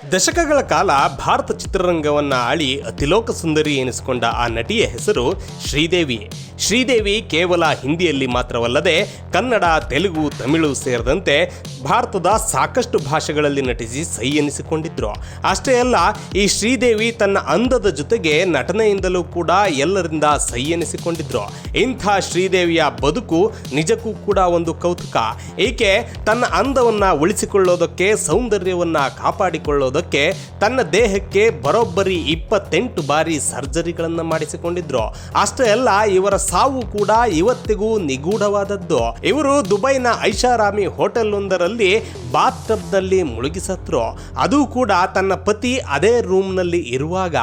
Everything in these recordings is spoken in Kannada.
ದಶಕಗಳ ಕಾಲ ಭಾರತ ಚಿತ್ರರಂಗವನ್ನ ಆಳಿ ಅತಿಲೋಕ ಸುಂದರಿ ಎನಿಸಿಕೊಂಡ ಆ ನಟಿಯ ಹೆಸರು ಶ್ರೀದೇವಿ. ಶ್ರೀದೇವಿ ಕೇವಲ ಹಿಂದಿಯಲ್ಲಿ ಮಾತ್ರವಲ್ಲದೆ ಕನ್ನಡ, ತೆಲುಗು, ತಮಿಳು ಸೇರಿದಂತೆ ಭಾರತದ ಸಾಕಷ್ಟು ಭಾಷೆಗಳಲ್ಲಿ ನಟಿಸಿ ಸೈ ಎನಿಸಿಕೊಂಡಿದ್ರು. ಅಷ್ಟೇ ಅಲ್ಲ, ಈ ಶ್ರೀದೇವಿ ತನ್ನ ಅಂದದ ಜೊತೆಗೆ ನಟನೆಯಿಂದಲೂ ಕೂಡ ಎಲ್ಲರಿಂದ ಸೈ ಎನಿಸಿಕೊಂಡಿದ್ರು. ಇಂಥ ಶ್ರೀದೇವಿಯ ಬದುಕು ನಿಜಕ್ಕೂ ಕೂಡ ಒಂದು ಕೌತುಕ. ಏಕೆ, ತನ್ನ ಅಂದವನ್ನು ಉಳಿಸಿಕೊಳ್ಳೋದಕ್ಕೆ ಸೌಂದರ್ಯವನ್ನ ಕಾಪಾಡಿಕೊಳ್ಳೋದಕ್ಕೆ ತನ್ನ ದೇಹಕ್ಕೆ ಬರೋಬ್ಬರಿ ಇಪ್ಪತ್ತೆಂಟು ಬಾರಿ ಸರ್ಜರಿಗಳನ್ನು ಮಾಡಿಸಿಕೊಂಡಿದ್ರು. ಅಷ್ಟೇ ಅಲ್ಲ, ಇವರ ಸಾವು ಕೂಡ ಇವತ್ತಿಗೂ ನಿಗೂಢವಾದದ್ದು. ಇವರು ದುಬೈನ ಐಷಾರಾಮಿ ಹೋಟೆಲ್ ಒಂದರಲ್ಲಿ ಬಾತ್ ಟಬ್ನಲ್ಲಿ ಮುಳುಗಿಸತ್ರು ಅದು ಕೂಡ ತನ್ನ ಪತಿ ಅದೇ ರೂಮ್ನಲ್ಲಿ ಇರುವಾಗ.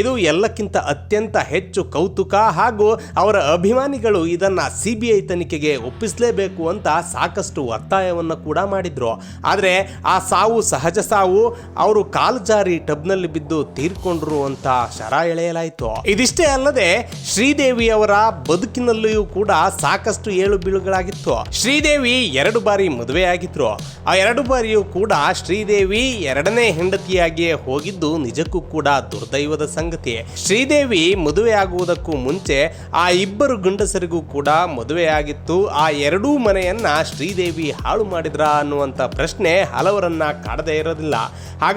ಇದು ಎಲ್ಲಕ್ಕಿಂತ ಅತ್ಯಂತ ಹೆಚ್ಚು ಕೌತುಕ ಹಾಗೂ ಅವರ ಅಭಿಮಾನಿಗಳು ಇದನ್ನ ಸಿಬಿಐ ತನಿಖೆಗೆ ಒಪ್ಪಿಸಲೇಬೇಕು ಅಂತ ಸಾಕಷ್ಟು ಒತ್ತಾಯವನ್ನು ಕೂಡ ಮಾಡಿದ್ರು. ಆದರೆ ಆ ಸಾವು ಸಹಜ ಸಾವು ಅವರು ಕಾಲು ಜಾರಿ ಟಬ್ನಲ್ಲಿ ಬಿದ್ದು ತೀರ್ಕೊಂಡ್ರು ಅಂತ ಶರ ಎಳೆಯಲಾಯಿತು. ಇದಿಷ್ಟೇ ಅಲ್ಲದೆ ಶ್ರೀದೇವಿ ಅವರ ಬದುಕಿನಲ್ಲಿಯೂ ಕೂಡ ಸಾಕಷ್ಟು ಏಳು ಬೀಳುಗಳಾಗಿತ್ತು. ಶ್ರೀದೇವಿ ಎರಡು ಬಾರಿ ಮದುವೆ ಆಗಿದ್ರು ಆ ಎರಡು ಬಾರಿಯೂ ಕೂಡ ಶ್ರೀದೇವಿ ಎರಡನೇ ಹೆಂಡತಿಯಾಗಿಯೇ ಹೋಗಿದ್ದು ನಿಜಕ್ಕೂ ಕೂಡ ದುರ್ದೈವದ ಸಂಗತಿ. ಶ್ರೀದೇವಿ ಮದುವೆ ಆಗುವುದಕ್ಕೂ ಮುಂಚೆ ಆ ಇಬ್ಬರು ಗಂಡಸರಿಗೂ ಕೂಡ ಮದುವೆಯಾಗಿತ್ತು. ಆ ಎರಡೂ ಮನೆಯನ್ನ ಶ್ರೀದೇವಿ ಹಾಳು ಮಾಡಿದ್ರ ಅನ್ನುವಂಥ ಪ್ರಶ್ನೆ ಹಲವರನ್ನ ಕಾಡದೇ ಇರೋದಿಲ್ಲ.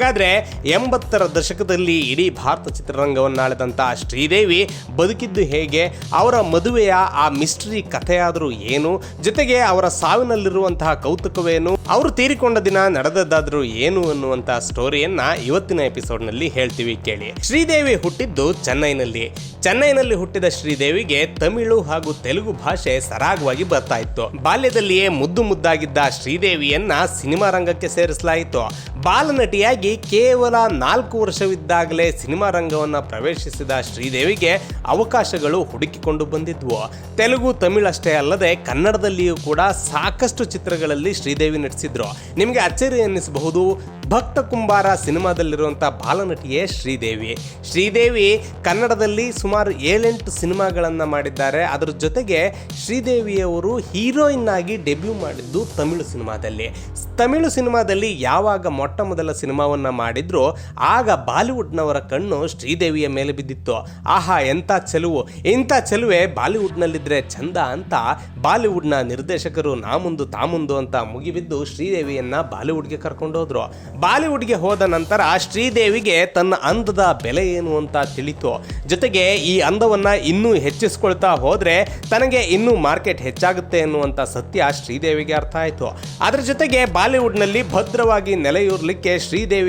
ಹಾಗಾದ್ರೆ ಎಂಬತ್ತರ ದಶಕದಲ್ಲಿ ಇಡೀ ಭಾರತ ಚಿತ್ರರಂಗವನ್ನಾಳಿದಂಥ ಶ್ರೀದೇವಿ ಬದುಕಿದ್ದು ಹೇಗೆ, ಅವರ ಮದುವೆಯ ಆ ಮಿಸ್ಟ್ರಿ ಕಥೆಯಾದರೂ ಏನು, ಜೊತೆಗೆ ಅವರ ಸಾವಿನಲ್ಲಿರುವಂತಹ ಕೌತುಕವೇನು, ಅವರು ತೀರಿಕೊಂಡ ದಿನ ನಡೆದದ್ದಾದ್ರೂ ಏನು ಅನ್ನುವಂತಹ ಸ್ಟೋರಿಯನ್ನ ಇವತ್ತಿನ ಎಪಿಸೋಡ್ನಲ್ಲಿ ಹೇಳ್ತೀವಿ ಕೇಳಿ. ಶ್ರೀದೇವಿ ಹುಟ್ಟಿದ್ದು ಚೆನ್ನೈನಲ್ಲಿ. ಚೆನ್ನೈನಲ್ಲಿ ಹುಟ್ಟಿದ ಶ್ರೀದೇವಿಗೆ ತಮಿಳು ಹಾಗೂ ತೆಲುಗು ಭಾಷೆ ಸರಾಗವಾಗಿ ಬರ್ತಾ ಇತ್ತು. ಬಾಲ್ಯದಲ್ಲಿಯೇ ಮುದ್ದು ಮುದ್ದಾಗಿದ್ದ ಶ್ರೀದೇವಿಯನ್ನ ಸಿನಿಮಾ ರಂಗಕ್ಕೆ ಸೇರಿಸಲಾಯಿತು. ಬಾಲನಟಿಯಾಗಿ ಕೇವಲ ನಾಲ್ಕು ವರ್ಷವಿದ್ದಾಗಲೇ ಸಿನಿಮಾ ರಂಗವನ್ನ ಪ್ರವೇಶಿಸಿದ ಶ್ರೀದೇವಿಗೆ ಅವಕಾಶಗಳು ಹುಡುಕಿಕೊಂಡು ಬಂದಿದ್ವು. ತೆಲುಗು ತಮಿಳಷ್ಟೇ ಅಲ್ಲದೆ ಕನ್ನಡದಲ್ಲಿಯೂ ಕೂಡ ಸಾಕಷ್ಟು ಚಿತ್ರಗಳಲ್ಲಿ ಶ್ರೀದೇವಿ ನಟಿಸಿದ್ರು. ನಿಮಗೆ ಅಚ್ಚರಿ ಅನ್ನಿಸಬಹುದು ಭಕ್ತ ಕುಂಬಾರ ಸಿನಿಮಾದಲ್ಲಿರುವಂಥ ಬಾಲನಟಿಯೇ ಶ್ರೀದೇವಿ. ಶ್ರೀದೇವಿ ಕನ್ನಡದಲ್ಲಿ ಸುಮಾರು ಏಳೆಂಟು ಸಿನಿಮಾಗಳನ್ನು ಮಾಡಿದ್ದಾರೆ. ಅದರ ಜೊತೆಗೆ ಶ್ರೀದೇವಿಯವರು ಹೀರೋಯಿನ್ ಆಗಿ ಡೆಬ್ಯೂ ಮಾಡಿದ್ದು ತಮಿಳು ಸಿನಿಮಾದಲ್ಲಿ. ತಮಿಳು ಸಿನಿಮಾದಲ್ಲಿ ಯಾವಾಗ ಮೊಟ್ಟ ಮೊದಲ ಸಿನಿಮಾವನ್ನು ಮಾಡಿದ್ರು, ಆಗ ಬಾಲಿವುಡ್ನವರ ಕಣ್ಣು ಶ್ರೀದೇವಿಯ ಮೇಲೆ ಬಿದ್ದಿತ್ತು. ಆಹಾ, ಎಂಥ ಚೆಲುವು. ಇಂಥ ಚೆಲುವೆ ಬಾಲಿವುಡ್ನಲ್ಲಿದ್ದರೆ ಚಂದ ಅಂತ ಬಾಲಿವುಡ್ನ ನಿರ್ದೇಶಕರು ನಾ ಮುಂದು ತಾ ಮುಂದು ಅಂತ ಮುಗಿಬಿದ್ದು ಶ್ರೀದೇವಿಯನ್ನ ಬಾಲಿವುಡ್ಗೆ ಕರ್ಕೊಂಡು ಹೋದ್ರು. ಬಾಲಿವುಡ್ಗೆ ಹೋದ ನಂತರ ಶ್ರೀದೇವಿಗೆ ತನ್ನ ಅಂದದ ಬೆಲೆ ಏನು ಅಂತ ತಿಳಿತು. ಜೊತೆಗೆ ಈ ಅಂದವನ್ನು ಇನ್ನೂ ಹೆಚ್ಚಿಸ್ಕೊಳ್ತಾ ಹೋದ್ರೆ ತನಗೆ ಇನ್ನೂ ಮಾರ್ಕೆಟ್ ಹೆಚ್ಚಾಗುತ್ತೆ ಎನ್ನುವಂಥ ಸತ್ಯ ಶ್ರೀದೇವಿಗೆ ಅರ್ಥ ಆಯಿತು. ಅದರ ಜೊತೆಗೆ ಬಾಲಿವುಡ್ನಲ್ಲಿ ಭದ್ರವಾಗಿ ನೆಲೆಯೂರ್ಲಿಕ್ಕೆ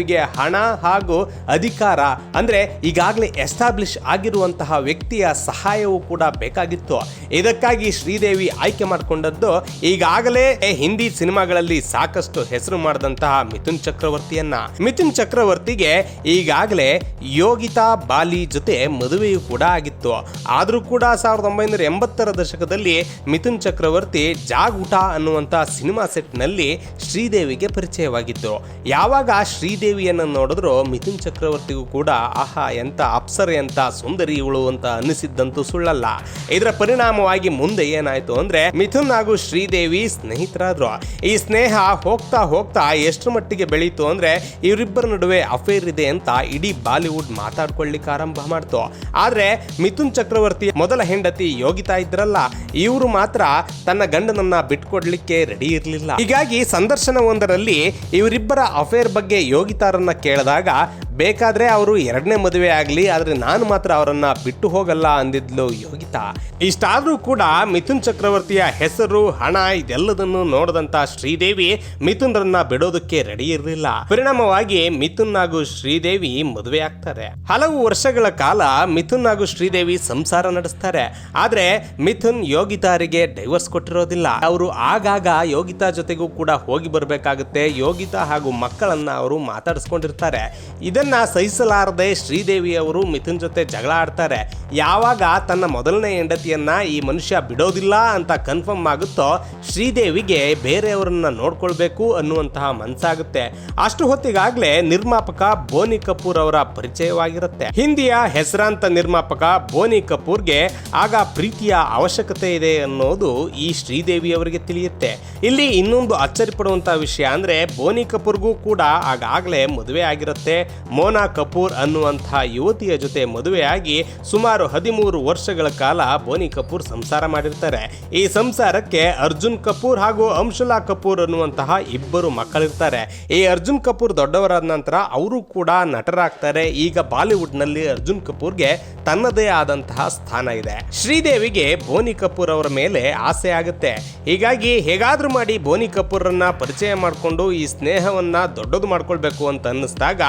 ಶ್ರೀದೇವಿಗೆ ಹಣ ಹಾಗೂ ಅಧಿಕಾರ, ಅಂದ್ರೆ ಈಗಾಗಲೇ ಎಸ್ಟಾಬ್ಲಿಷ್ ಆಗಿರುವಂತಹ ವ್ಯಕ್ತಿಯ ಸಹಾಯವೂ ಕೂಡ ಬೇಕಾಗಿತ್ತು. ಇದಕ್ಕಾಗಿ ಶ್ರೀದೇವಿ ಆಯ್ಕೆ ಮಾಡಿಕೊಂಡದ್ದು ಈಗಾಗಲೇ ಹಿಂದಿ ಸಿನಿಮಾಗಳಲ್ಲಿ ಸಾಕಷ್ಟು ಹೆಸರು ಮಾಡಿದಂತಹ ಮಿಥುನ್ ಚಕ್ರವರ್ತಿಯನ್ನ. ಮಿಥುನ್ ಚಕ್ರವರ್ತಿಗೆ ಈಗಾಗಲೇ ಯೋಗಿತಾ ಬಾಲಿ ಜೊತೆ ಮದುವೆಯೂ ಕೂಡ ಆಗಿತ್ತು. ಆದರೂ ಕೂಡ ಸಾವಿರದ ಒಂಬೈನೂರ ಎಂಬತ್ತರ ದಶಕದಲ್ಲಿ ಮಿಥುನ್ ಚಕ್ರವರ್ತಿ ಜಾಗೂಟ ಅನ್ನುವಂತಹ ಸಿನಿಮಾ ಸೆಟ್ನಲ್ಲಿ ಶ್ರೀದೇವಿಗೆ ಪರಿಚಯವಾಗಿತ್ತು. ಯಾವಾಗ ಶ್ರೀದೇವಿಯನ್ನು ನೋಡಿದ್ರು ಮಿಥುನ್ ಚಕ್ರವರ್ತಿಗೂ ಕೂಡ, ಆಹಾ ಎಂತ ಅಪ್ಸರೆ ಎಂತ ಸುಂದರಿ ಇವಳು ಅಂತ ಅನ್ನಿಸಿದ್ದಂತೂ ಸುಳ್ಳಲ್ಲ. ಇದರ ಪರಿಣಾಮವಾಗಿ ಮುಂದೆ ಏನಾಯ್ತು ಅಂದ್ರೆ, ಮಿಥುನ್ ಹಾಗೂ ಶ್ರೀದೇವಿ ಸ್ನೇಹಿತರಾದ್ರು. ಈ ಸ್ನೇಹ ಹೋಗ್ತಾ ಹೋಗ್ತಾ ಎಷ್ಟು ಮಟ್ಟಿಗೆ ಬೆಳೀತು ಅಂದ್ರೆ, ಇವರಿಬ್ಬರ ನಡುವೆ ಅಫೇರ್ ಇದೆ ಅಂತ ಇಡೀ ಬಾಲಿವುಡ್ ಮಾತಾಡ್ಕೊಳ್ಳಿಕ್ಕೆ ಆರಂಭ ಮಾಡ್ತು. ಆದ್ರೆ, ಮಿಥುನ್ ಚಕ್ರವರ್ತಿ ಮೊದಲ ಹೆಂಡತಿ ಯೋಗಿತಾ ಇದ್ರಲ್ಲ, ಇವರು ಮಾತ್ರ ತನ್ನ ಗಂಡನನ್ನ ಬಿಟ್ಕೊಡ್ಲಿಕ್ಕೆ ರೆಡಿ ಇರಲಿಲ್ಲ. ಹೀಗಾಗಿ ಸಂದರ್ಶನವೊಂದರಲ್ಲಿ ಇವರಿಬ್ಬರ ಅಫೇರ್ ಬಗ್ಗೆ ಯೋಗಿತಾರನ್ನ ಕೇಳಿದಾಗ ಬೇಕಾದ್ರೆ ಅವರು ಎರಡನೇ ಮದುವೆ ಆಗಲಿ, ಆದರೆ ನಾನು ಮಾತ್ರ ಅವರನ್ನ ಬಿಟ್ಟು ಹೋಗಲ್ಲ ಅಂದಿದ್ಲು ಯೋಗಿತಾ. ಇಷ್ಟಾದ್ರೂ ಕೂಡ ಮಿಥುನ್ ಚಕ್ರವರ್ತಿಯ ಹೆಸರು, ಹಣ ಇದೆಲ್ಲದನ್ನು ನೋಡದಂತ ಶ್ರೀದೇವಿ ಮಿಥುನ್ರನ್ನ ಬಿಡೋದಕ್ಕೆ ರೆಡಿ ಇರಲಿಲ್ಲ. ಪರಿಣಾಮವಾಗಿ ಮಿಥುನ್ ಹಾಗೂ ಶ್ರೀದೇವಿ ಮದುವೆ ಆಗ್ತಾರೆ. ಹಲವು ವರ್ಷಗಳ ಕಾಲ ಮಿಥುನ್ ಹಾಗೂ ಶ್ರೀದೇವಿ ಸಂಸಾರ ನಡೆಸ್ತಾರೆ. ಆದ್ರೆ ಮಿಥುನ್ ಯೋಗಿತಾರಿಗೆ ಡೈವರ್ಸ್ ಕೊಟ್ಟಿರೋದಿಲ್ಲ. ಅವರು ಆಗಾಗ ಯೋಗಿತಾ ಜೊತೆಗೂ ಕೂಡ ಹೋಗಿ ಬರಬೇಕಾಗುತ್ತೆ. ಯೋಗಿತಾ ಹಾಗೂ ಮಕ್ಕಳನ್ನ ಅವರು ಮಾತಾಡಿಸ್ಕೊಂಡಿರ್ತಾರೆ. ಇದೆಲ್ಲ ಇದನ್ನ ಸಹಿಸಲಾರದೆ ಶ್ರೀದೇವಿ ಅವರು ಮಿಥುನ್ ಜೊತೆ ಜಗಳ ಆಡ್ತಾರೆ. ಯಾವಾಗ ತನ್ನ ಮೊದಲನೇ ಹೆಂಡತಿಯನ್ನ ಈ ಮನುಷ್ಯ ಬಿಡೋದಿಲ್ಲ ಅಂತ ಕನ್ಫರ್ಮ್ ಆಗುತ್ತೋ, ಶ್ರೀದೇವಿಗೆ ಬೇರೆಯವರನ್ನ ನೋಡ್ಕೊಳ್ಬೇಕು ಅನ್ನುವಂತಹ ಮನ್ಸಾಗುತ್ತೆ. ಅಷ್ಟು ಹೊತ್ತಿಗಾಗಲೇ ನಿರ್ಮಾಪಕ ಬೋನಿ ಕಪೂರ್ ಅವರ ಪರಿಚಯವಾಗಿರುತ್ತೆ. ಹಿಂದಿಯ ಹೆಸರಾಂತ ನಿರ್ಮಾಪಕ ಬೋನಿ ಕಪೂರ್ಗೆ ಆಗ ಪ್ರೀತಿಯ ಅವಶ್ಯಕತೆ ಇದೆ ಅನ್ನೋದು ಈ ಶ್ರೀದೇವಿ ಅವರಿಗೆ ತಿಳಿಯುತ್ತೆ. ಇಲ್ಲಿ ಇನ್ನೊಂದು ಅಚ್ಚರಿ ಪಡುವಂತಹ ವಿಷಯ ಅಂದ್ರೆ ಬೋನಿ ಕಪೂರ್ಗೂ ಕೂಡ ಆಗಾಗಲೇ ಮದುವೆ ಆಗಿರುತ್ತೆ. ಮೋನಾ ಕಪೂರ್ ಅನ್ನುವಂಥ ಯುವತಿಯ ಜೊತೆ ಮದುವೆಯಾಗಿ ಸುಮಾರು ಹದಿಮೂರು ವರ್ಷಗಳ ಕಾಲ ಬೋನಿ ಕಪೂರ್ ಸಂಸಾರ ಮಾಡಿರ್ತಾರೆ. ಈ ಸಂಸಾರಕ್ಕೆ ಅರ್ಜುನ್ ಕಪೂರ್ ಹಾಗೂ ಅಂಶುಲಾ ಕಪೂರ್ ಅನ್ನುವಂತಹ ಇಬ್ಬರು ಮಕ್ಕಳಿರ್ತಾರೆ. ಈ ಅರ್ಜುನ್ ಕಪೂರ್ ದೊಡ್ಡವರಾದ ನಂತರ ಅವರು ಕೂಡ ನಟರಾಗ್ತಾರೆ. ಈಗ ಬಾಲಿವುಡ್ನಲ್ಲಿ ಅರ್ಜುನ್ ಕಪೂರ್ಗೆ ತನ್ನದೇ ಆದಂತಹ ಸ್ಥಾನ ಇದೆ. ಶ್ರೀದೇವಿಗೆ ಬೋನಿ ಕಪೂರ್ ಅವರ ಮೇಲೆ ಆಸೆ ಆಗುತ್ತೆ. ಹೀಗಾಗಿ ಹೇಗಾದ್ರೂ ಮಾಡಿ ಬೋನಿ ಕಪೂರನ್ನ ಪರಿಚಯ ಮಾಡಿಕೊಂಡು ಈ ಸ್ನೇಹವನ್ನ ದೊಡ್ಡದು ಮಾಡ್ಕೊಳ್ಬೇಕು ಅಂತ ಅನ್ನಿಸ್ದಾಗ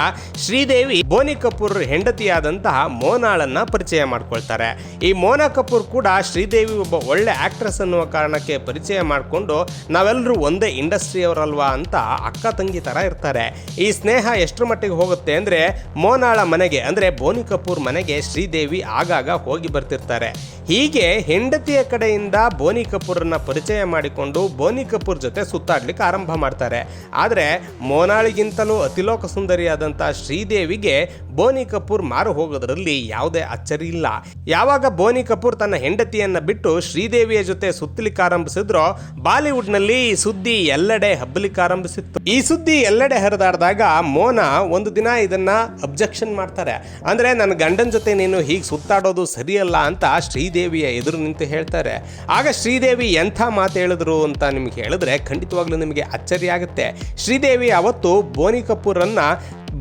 ಶ್ರೀದೇವಿ ಬೋನಿ ಕಪೂರ್ ಹೆಂಡತಿಯಾದಂತಹ ಮೋನಾಳನ್ನ ಪರಿಚಯ ಮಾಡ್ಕೊಳ್ತಾರೆ. ಈ ಮೋನಾ ಕಪೂರ್ ಕೂಡ ಶ್ರೀದೇವಿ ಒಬ್ಬ ಒಳ್ಳೆ ಆಕ್ಟ್ರೆಸ್ ಅನ್ನುವ ಕಾರಣಕ್ಕೆ ಪರಿಚಯ ಮಾಡಿಕೊಂಡು ನಾವೆಲ್ಲರೂ ಒಂದೇ ಇಂಡಸ್ಟ್ರಿಯವರಲ್ವಾ ಅಂತ ಅಕ್ಕ ತಂಗಿ ತರ ಇರ್ತಾರೆ. ಈ ಸ್ನೇಹ ಎಷ್ಟರ ಮಟ್ಟಿಗೆ ಹೋಗುತ್ತೆ ಅಂದ್ರೆ ಮೋನಾಳ ಮನೆಗೆ ಅಂದ್ರೆ ಬೋನಿ ಕಪೂರ್ ಮನೆಗೆ ಶ್ರೀದೇವಿ ಆಗಾಗ ಹೋಗಿ ಬರ್ತಿರ್ತಾರೆ. ಹೀಗೆ ಹೆಂಡತಿಯ ಕಡೆಯಿಂದ ಬೋನಿ ಕಪೂರನ್ನ ಪರಿಚಯ ಮಾಡಿಕೊಂಡು ಬೋನಿ ಕಪೂರ್ ಜೊತೆ ಸುತ್ತಾಡ್ಲಿಕ್ಕೆ ಆರಂಭ ಮಾಡ್ತಾರೆ. ಆದರೆ ಮೋನಾಳಿಗಿಂತಲೂ ಅತಿಲೋಕ ಸುಂದರಿಯಾದಂಥ ಶ್ರೀದೇವಿಗೆ ಬೋನಿ ಕಪೂರ್ ಮಾರು ಹೋಗೋದ್ರಲ್ಲಿ ಯಾವುದೇ ಅಚ್ಚರಿ ಇಲ್ಲ. ಯಾವಾಗ ಬೋನಿ ಕಪೂರ್ ತನ್ನ ಹೆಂಡತಿಯನ್ನ ಬಿಟ್ಟು ಶ್ರೀದೇವಿಯ ಜೊತೆ ಸುತ್ತಲಿಕ್ಕೆ ಆರಂಭಿಸಿದ್ರೋ, ಬಾಲಿವುಡ್ನಲ್ಲಿ ಈ ಸುದ್ದಿ ಎಲ್ಲೆಡೆ ಹಬ್ಬಲಿಕ್ಕೆ ಆರಂಭಿಸಿತ್ತು. ಈ ಸುದ್ದಿ ಎಲ್ಲೆಡೆ ಹರಿದಾಡಿದಾಗ ಮೋನಾ ಒಂದು ದಿನ ಇದನ್ನ ಅಬ್ಜೆಕ್ಷನ್ ಮಾಡ್ತಾರೆ. ಅಂದ್ರೆ, ನನ್ನ ಗಂಡನ ಜೊತೆ ನೀನು ಹೀಗೆ ಸುತ್ತಾಡೋದು ಸರಿಯಲ್ಲ ಅಂತ ಶ್ರೀದೇವಿಯ ಎದುರು ನಿಂತು ಹೇಳ್ತಾರೆ. ಆಗ ಶ್ರೀದೇವಿ ಎಂಥ ಮಾತು ಹೇಳಿದ್ರು ಅಂತ ನಿಮ್ಗೆ ಹೇಳಿದ್ರೆ ಖಂಡಿತವಾಗ್ಲೂ ನಿಮಗೆ ಅಚ್ಚರಿ ಆಗುತ್ತೆ. ಶ್ರೀದೇವಿ ಅವತ್ತು ಬೋನಿ ಕಪೂರನ್ನ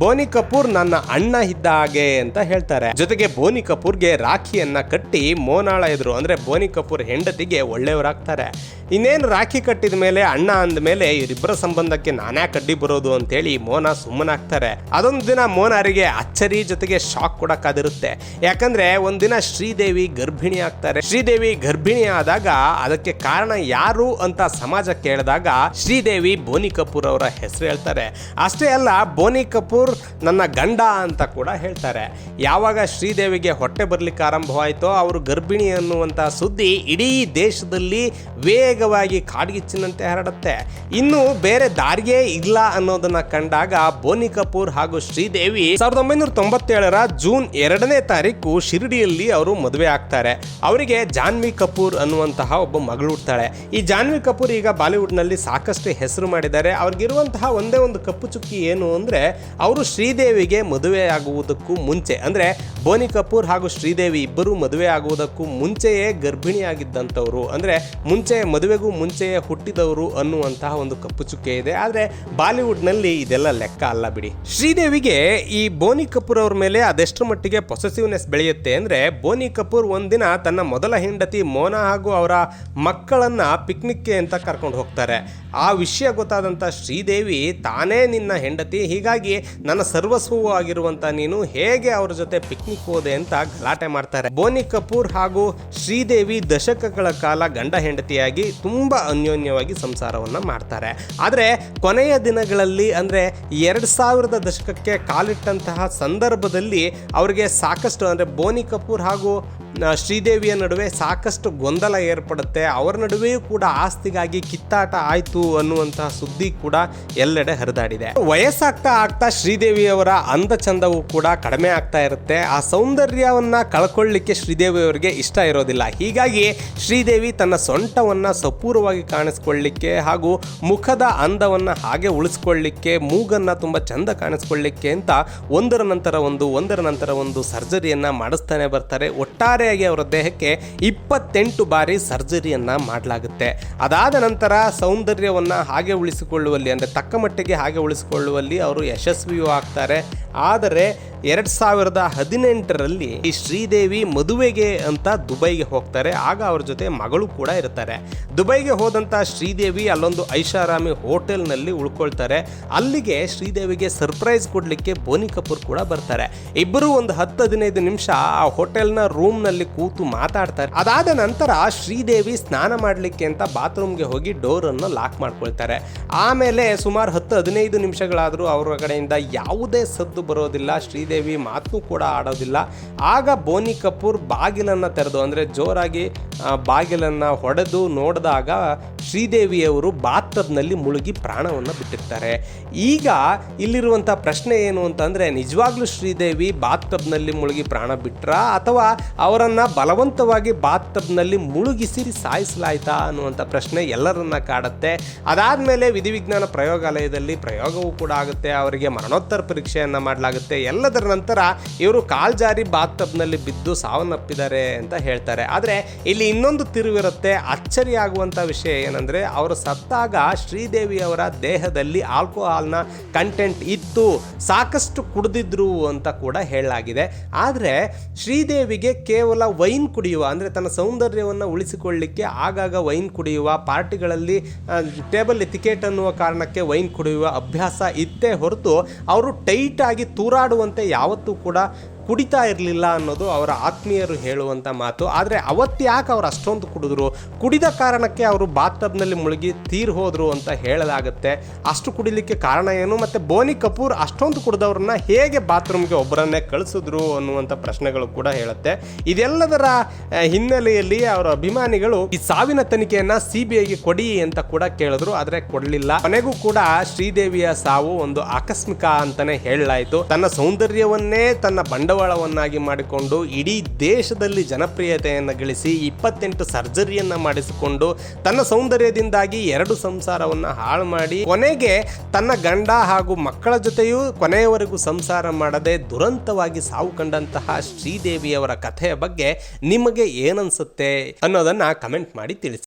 ಬೋನಿ ಕಪೂರ್ ನನ್ನ ಅಣ್ಣ ಇದ್ದ ಹಾಗೆ ಅಂತ ಹೇಳ್ತಾರೆ. ಜೊತೆಗೆ ಬೋನಿ ಕಪೂರ್ಗೆ ರಾಖಿಯನ್ನ ಕಟ್ಟಿ ಮೋನಾಳ ಎದುರು, ಅಂದ್ರೆ ಬೋನಿ ಕಪೂರ್ ಹೆಂಡತಿಗೆ ಒಳ್ಳೆಯವರಾಗ್ತಾರೆ. ಇನ್ನೇನು ರಾಖಿ ಕಟ್ಟಿದ ಮೇಲೆ ಅಣ್ಣ ಅಂದ ಮೇಲೆ ಇವರಿಬ್ಬರ ಸಂಬಂಧಕ್ಕೆ ನಾನೇ ಕಡ್ಡಿ ಬರೋದು ಅಂತೇಳಿ ಮೋನ ಸುಮ್ಮನಾಗ್ತಾರೆ. ಅದೊಂದು ದಿನ ಮೋನಾರಿಗೆ ಅಚ್ಚರಿ ಜೊತೆಗೆ ಶಾಕ್ ಕೂಡ ಕಾದಿರುತ್ತೆ. ಯಾಕಂದ್ರೆ ಒಂದಿನ ಶ್ರೀದೇವಿ ಗರ್ಭಿಣಿ ಆಗ್ತಾರೆ. ಶ್ರೀದೇವಿ ಗರ್ಭಿಣಿ ಆದಾಗ ಅದಕ್ಕೆ ಕಾರಣ ಯಾರು ಅಂತ ಸಮಾಜ ಕೇಳಿದಾಗ ಶ್ರೀದೇವಿ ಬೋನಿ ಕಪೂರ್ ಅವರ ಹೆಸರು ಹೇಳ್ತಾರೆ. ಅಷ್ಟೇ ಅಲ್ಲ, ಬೋನಿ ಕಪೂರ್ ನನ್ನ ಗಂಡ ಅಂತ ಕೂಡ ಹೇಳ್ತಾರೆ. ಯಾವಾಗ ಶ್ರೀದೇವಿಗೆ ಹೊಟ್ಟೆ ಬರಲಿಕ್ಕೆ ಆರಂಭವಾಯಿತೋ ಅವರು ಗರ್ಭಿಣಿ ಅನ್ನುವಂಥ ಸುದ್ದಿ ಇಡೀ ದೇಶದಲ್ಲಿ ವೇಗವಾಗಿ ಕಾಡ್ಗಿಚ್ಚಿನಂತೆ ಹರಡುತ್ತೆ. ಇನ್ನು ಬೇರೆ ದಾರಿಯೇ ಇಲ್ಲ ಅನ್ನೋದನ್ನ ಕಂಡಾಗ ಬೋನಿ ಕಪೂರ್ ಹಾಗೂ ಶ್ರೀದೇವಿ ಸಾವಿರದ ಒಂಬೈನೂರ ತೊಂಬತ್ತೇಳರ ಜೂನ್ ಎರಡನೇ ತಾರೀಕು ಶಿರಡಿಯಲ್ಲಿ ಅವರು ಮದುವೆ ಆಗ್ತಾರೆ. ಅವರಿಗೆ ಜಾನ್ವಿ ಕಪೂರ್ ಅನ್ನುವಂತಹ ಒಬ್ಬ ಮಗಳು ಹುಡ್ತಾಳೆ ಈ ಜಾನ್ವಿ ಕಪೂರ್ ಈಗ ಬಾಲಿವುಡ್ನಲ್ಲಿ ಸಾಕಷ್ಟು ಹೆಸರು ಮಾಡಿದ್ದಾರೆ. ಅವ್ರಿಗಿರುವಂತಹ ಒಂದೇ ಒಂದು ಕಪ್ಪು ಚುಕ್ಕಿ ಏನು ಅಂದ್ರೆ ಅವರು ಶ್ರೀದೇವಿಗೆ ಮದುವೆ ಆಗುವುದಕ್ಕೂ ಮುಂಚೆ, ಅಂದರೆ ಬೋನಿ ಕಪೂರ್ ಹಾಗೂ ಶ್ರೀದೇವಿ ಇಬ್ಬರು ಮದುವೆ ಆಗುವುದಕ್ಕೂ ಮುಂಚೆಯೇ ಗರ್ಭಿಣಿಯಾಗಿದ್ದಂಥವರು, ಅಂದರೆ ಮುಂಚೆ, ಮದುವೆಗೂ ಮುಂಚೆಯೇ ಹುಟ್ಟಿದವರು ಅನ್ನುವಂತಹ ಒಂದು ಕಪ್ಪು ಚುಕ್ಕೆ ಇದೆ. ಆದರೆ ಬಾಲಿವುಡ್ನಲ್ಲಿ ಇದೆಲ್ಲ ಲೆಕ್ಕ ಅಲ್ಲ ಬಿಡಿ. ಶ್ರೀದೇವಿಗೆ ಈ ಬೋನಿ ಕಪೂರ್ ಅವ್ರ ಮೇಲೆ ಅದೆಷ್ಟರ ಮಟ್ಟಿಗೆ ಪೊಸೆಸಿವ್ನೆಸ್ ಬೆಳೆಯುತ್ತೆ ಅಂದರೆ, ಬೋನಿ ಕಪೂರ್ ಒಂದಿನ ತನ್ನ ಮೊದಲ ಹೆಂಡತಿ ಮೋನಾ ಹಾಗೂ ಅವರ ಮಕ್ಕಳನ್ನು ಪಿಕ್ನಿಕ್ಗೆ ಅಂತ ಕರ್ಕೊಂಡು ಹೋಗ್ತಾರೆ. ಆ ವಿಷಯ ಗೊತ್ತಾದಂಥ ಶ್ರೀದೇವಿ ತಾನೇ ನಿನ್ನ ಹೆಂಡತಿ, ಹೀಗಾಗಿ ನನ್ನ ಸರ್ವಸ್ವವೂ ಆಗಿರುವಂಥ ನೀನು ಹೇಗೆ ಅವ್ರ ಜೊತೆ ಪಿಕ್ನಿಕ್ ಹೋದೆ ಅಂತ ಗಲಾಟೆ ಮಾಡ್ತಾರೆ. ಬೋನಿ ಕಪೂರ್ ಹಾಗೂ ಶ್ರೀದೇವಿ ದಶಕಗಳ ಕಾಲ ಗಂಡ ಹೆಂಡತಿಯಾಗಿ ತುಂಬ ಅನ್ಯೋನ್ಯವಾಗಿ ಸಂಸಾರವನ್ನು ಮಾಡ್ತಾರೆ. ಆದರೆ ಕೊನೆಯ ದಿನಗಳಲ್ಲಿ ಅಂದರೆ ಎರಡು ಸಾವಿರದ ದಶಕಕ್ಕೆ ಕಾಲಿಟ್ಟಂತಹ ಸಂದರ್ಭದಲ್ಲಿ ಅವರಿಗೆ ಸಾಕಷ್ಟು ಅಂದರೆ ಬೋನಿ ಕಪೂರ್ ಹಾಗೂ ಶ್ರೀದೇವಿಯ ನಡುವೆ ಸಾಕಷ್ಟು ಗೊಂದಲ ಏರ್ಪಡುತ್ತೆ. ಅವರ ನಡುವೆಯೂ ಕೂಡ ಆಸ್ತಿಗಾಗಿ ಕಿತ್ತಾಟ ಆಯಿತು ಅನ್ನುವಂತಹ ಸುದ್ದಿ ಕೂಡ ಎಲ್ಲೆಡೆ ಹರಿದಾಡಿದೆ. ವಯಸ್ಸಾಗ್ತಾ ಆಗ್ತಾ ಶ್ರೀದೇವಿಯವರ ಅಂದ ಚಂದವು ಕೂಡ ಕಡಿಮೆ ಆಗ್ತಾ ಇರುತ್ತೆ. ಆ ಸೌಂದರ್ಯವನ್ನ ಕಳ್ಕೊಳ್ಳಿಕ್ಕೆ ಶ್ರೀದೇವಿ ಅವರಿಗೆ ಇಷ್ಟ ಇರೋದಿಲ್ಲ. ಹೀಗಾಗಿ ಶ್ರೀದೇವಿ ತನ್ನ ಸೊಂಟವನ್ನ ಸಪೂರವಾಗಿ ಕಾಣಿಸ್ಕೊಳ್ಳಿಕ್ಕೆ ಹಾಗೂ ಮುಖದ ಅಂದವನ್ನ ಹಾಗೆ ಉಳಿಸ್ಕೊಳ್ಳಿಕ್ಕೆ, ಮೂಗನ್ನ ತುಂಬಾ ಚಂದ ಕಾಣಿಸ್ಕೊಳ್ಳಿಕ್ಕೆ ಅಂತ ಒಂದರ ನಂತರ ಒಂದು, ಒಂದರ ನಂತರ ಒಂದು ಸರ್ಜರಿಯನ್ನ ಮಾಡಿಸ್ತಾನೆ ಬರ್ತಾರೆ. ಒಟ್ಟಾರೆಯಾಗಿ ಅವರ ದೇಹಕ್ಕೆ ಇಪ್ಪತ್ತೆಂಟು ಬಾರಿ ಸರ್ಜರಿಯನ್ನ ಮಾಡಲಾಗುತ್ತೆ. ಅದಾದ ನಂತರ ಸೌಂದರ್ಯವನ್ನ ಹಾಗೆ ಉಳಿಸಿಕೊಳ್ಳುವಲ್ಲಿ, ಅಂದರೆ ತಕ್ಕ ಮಟ್ಟಿಗೆ ಹಾಗೆ ಉಳಿಸಿಕೊಳ್ಳುವಲ್ಲಿ ಅವರು ಯಶಸ್ವಿಯೂ ಆಗ್ತಾರೆ. ಆದರೆ ಎರಡು ಸಾವಿರದ ಹದಿನೆಂಟರಲ್ಲಿ ಈ ಶ್ರೀದೇವಿ ಮದುವೆಗೆ ಅಂತ ದುಬೈಗೆ ಹೋಗ್ತಾರೆ. ಆಗ ಅವ್ರ ಜೊತೆ ಮಗಳು ಕೂಡ ಇರ್ತಾರೆ. ದುಬೈಗೆ ಹೋದಂತ ಶ್ರೀದೇವಿ ಅಲ್ಲೊಂದು ಐಷಾರಾಮಿ ಹೋಟೆಲ್ನಲ್ಲಿ ಉಳ್ಕೊಳ್ತಾರೆ. ಅಲ್ಲಿಗೆ ಶ್ರೀದೇವಿಗೆ ಸರ್ಪ್ರೈಸ್ ಕೊಡ್ಲಿಕ್ಕೆ ಬೋನಿ ಕಪೂರ್ ಕೂಡ ಬರ್ತಾರೆ. ಇಬ್ಬರು ಒಂದು ಹತ್ತು ಹದಿನೈದು ನಿಮಿಷ ಆ ಹೋಟೆಲ್ನ ರೂಮ್ನಲ್ಲಿ ಕೂತು ಮಾತಾಡ್ತಾರೆ. ಅದಾದ ನಂತರ ಶ್ರೀದೇವಿ ಸ್ನಾನ ಮಾಡಲಿಕ್ಕೆ ಅಂತ ಬಾತ್ರೂಮ್ಗೆ ಹೋಗಿ ಡೋರ್ ಅನ್ನು ಲಾಕ್ ಮಾಡ್ಕೊಳ್ತಾರೆ. ಆಮೇಲೆ ಸುಮಾರು ಹತ್ತು ಹದಿನೈದು ನಿಮಿಷಗಳಾದರೂ ಅವರ ಕಡೆಯಿಂದ ಯಾವುದೇ ಸದ್ದು ಬರೋದಿಲ್ಲ. ಶ್ರೀದೇವಿ ಮಾತು ಕೂಡ ಆಡೋದಿಲ್ಲ. ಆಗ ಬೋನಿ ಕಪೂರ್ ಬಾಗಿಲನ್ನು ತೆರೆದು, ಅಂದರೆ ಜೋರಾಗಿ ಬಾಗಿಲನ್ನು ಹೊಡೆದು ನೋಡಿದಾಗ ಶ್ರೀದೇವಿಯವರು ಬಾತ್ರದ್ನಲ್ಲಿ ಮುಳುಗಿ ಪ್ರಾಣವನ್ನು ಬಿಟ್ಟಿರ್ತಾರೆ. ಈಗ ಇಲ್ಲಿರುವಂಥ ಪ್ರಶ್ನೆ ಏನು ಅಂತಂದರೆ, ನಿಜವಾಗ್ಲೂ ಶ್ರೀದೇವಿ ಬಾತ್ರಬ್ನಲ್ಲಿ ಮುಳುಗಿ ಪ್ರಾಣ ಬಿಟ್ರಾ? ಅಥವಾ ಅವರನ್ನು ಬಲವಂತವಾಗಿ ಬಾತ್ತಬ್ನಲ್ಲಿ ಮುಳುಗಿಸಿ ಸಾಯಿಸಲಾಯ್ತಾ ಅನ್ನುವಂಥ ಪ್ರಶ್ನೆ ಎಲ್ಲರನ್ನ ಕಾಡುತ್ತೆ. ಅದಾದಮೇಲೆ ವಿಧಿವಿಜ್ಞಾನ ಪ್ರಯೋಗಾಲಯದಲ್ಲಿ ಪ್ರಯೋಗವೂ ಕೂಡ ಆಗುತ್ತೆ, ಅವರಿಗೆ ಮರಣೋತ್ತರ ಪರೀಕ್ಷೆಯನ್ನು ಮಾಡಲಾಗುತ್ತೆ. ಎಲ್ಲದರ ನಂತರ ಇವರು ಕಾಲ್ಜಾರಿ ಬಾತ್ತಬ್ನಲ್ಲಿ ಬಿದ್ದು ಸಾವನ್ನಪ್ಪಿದ್ದಾರೆ ಅಂತ ಹೇಳ್ತಾರೆ. ಆದರೆ ಇಲ್ಲಿ ಇನ್ನೊಂದು ತಿರುವಿರುತ್ತೆ ಅಚ್ಚರಿಯಾಗುವಂಥ ವಿಷಯ ಏನಂದರೆ ಅವರು ಸತ್ತಾಗ ಶ್ರೀದೇವಿ ಅವರ ದೇಹದಲ್ಲಿ ಆಲ್ಕೋಹಾಲ್ನ ಕಂಟೆಂಟ್ ಇತ್ತು, ಸಾಕಷ್ಟು ಕುಡಿದಿದ್ರು ಅಂತ ಕೂಡ ಹೇಳಲಾಗಿದೆ. ಆದರೆ ಶ್ರೀದೇವಿಗೆ ಕೇವಲ ವೈನ್ ಕುಡಿಯುವ, ಅಂದರೆ ತನ್ನ ಸೌಂದರ್ಯವನ್ನು ಉಳಿಸಿಕೊಳ್ಳಿಕ್ಕೆ ಆಗಾಗ ವೈನ್ ಕುಡಿಯುವ, ಪಾರ್ಟಿಗಳಲ್ಲಿ ಟೇಬಲ್ ಎತಿಕೇಟ್ ಅನ್ನುವ ಕಾರಣಕ್ಕೆ ವೈನ್ ಕುಡಿಯುವ ಅಭ್ಯಾಸ ಇತ್ತೇ ಹೊರತು, ಅವರು ಟೈಟ್ ಆಗಿ ತೂರಾಡುವಂತೆ ಯಾವತ್ತೂ ಕೂಡ ಕುಡಿತಾ ಇರಲಿಲ್ಲ ಅನ್ನೋದು ಅವರ ಆತ್ಮೀಯರು ಹೇಳುವಂಥ ಮಾತು. ಆದರೆ ಅವತ್ತು ಯಾಕೆ ಅವ್ರು ಅಷ್ಟೊಂದು ಕುಡಿದ್ರು? ಕುಡಿದ ಕಾರಣಕ್ಕೆ ಅವರು ಬಾತ್ಟಬ್ನಲ್ಲಿ ಮುಳುಗಿ ತೀರ್ ಹೋದರು ಅಂತ ಹೇಳಲಾಗುತ್ತೆ. ಅಷ್ಟು ಕುಡಿಲಿಕ್ಕೆ ಕಾರಣ ಏನು? ಮತ್ತು ಬೋನಿ ಕಪೂರ್ ಅಷ್ಟೊಂದು ಕುಡಿದವ್ರನ್ನ ಹೇಗೆ ಬಾತ್ರೂಮ್ಗೆ ಒಬ್ಬರನ್ನೇ ಕಳಿಸಿದ್ರು ಅನ್ನುವಂಥ ಪ್ರಶ್ನೆಗಳು ಕೂಡ ಹೇಳುತ್ತೆ. ಇದೆಲ್ಲದರ ಹಿನ್ನೆಲೆಯಲ್ಲಿ ಅವರ ಅಭಿಮಾನಿಗಳು ಈ ಸಾವಿನ ತನಿಖೆಯನ್ನು ಸಿ ಬಿ ಐಗೆ ಕೊಡಿ ಅಂತ ಕೂಡ ಕೇಳಿದ್ರು, ಆದರೆ ಕೊಡಲಿಲ್ಲ. ಕೊನೆಗೂ ಕೂಡ ಶ್ರೀದೇವಿಯ ಸಾವು ಒಂದು ಆಕಸ್ಮಿಕ ಅಂತಾನೆ ಹೇಳಲಾಯಿತು. ತನ್ನ ಸೌಂದರ್ಯವನ್ನೇ ತನ್ನ ಬಂಡವಾಳವನ್ನಾಗಿ ಮಾಡಿಕೊಂಡು ಇಡೀ ದೇಶದಲ್ಲಿ ಜನಪ್ರಿಯತೆಯನ್ನು ಗಳಿಸಿ ಇಪ್ಪತ್ತೆಂಟು ಸರ್ಜರಿಯನ್ನ ಮಾಡಿಸಿಕೊಂಡು ತನ್ನ ಸೌಂದರ್ಯದಿಂದಾಗಿ ಎರಡು ಸಂಸಾರವನ್ನು ಹಾಳು ಮಾಡಿ ಕೊನೆಗೆ ತನ್ನ ಗಂಡ ಹಾಗೂ ಮಕ್ಕಳ ಜೊತೆಯೂ ಕೊನೆಯವರೆಗೂ ಸಂಸಾರ ಮಾಡದೆ ದುರಂತವಾಗಿ ಸಾವು ಕಂಡಂತಹ ಶ್ರೀದೇವಿಯವರ ಕಥೆಯ ಬಗ್ಗೆ ನಿಮಗೆ ಏನನ್ಸುತ್ತೆ ಅನ್ನೋದನ್ನ ಕಮೆಂಟ್ ಮಾಡಿ ತಿಳಿಸಿ.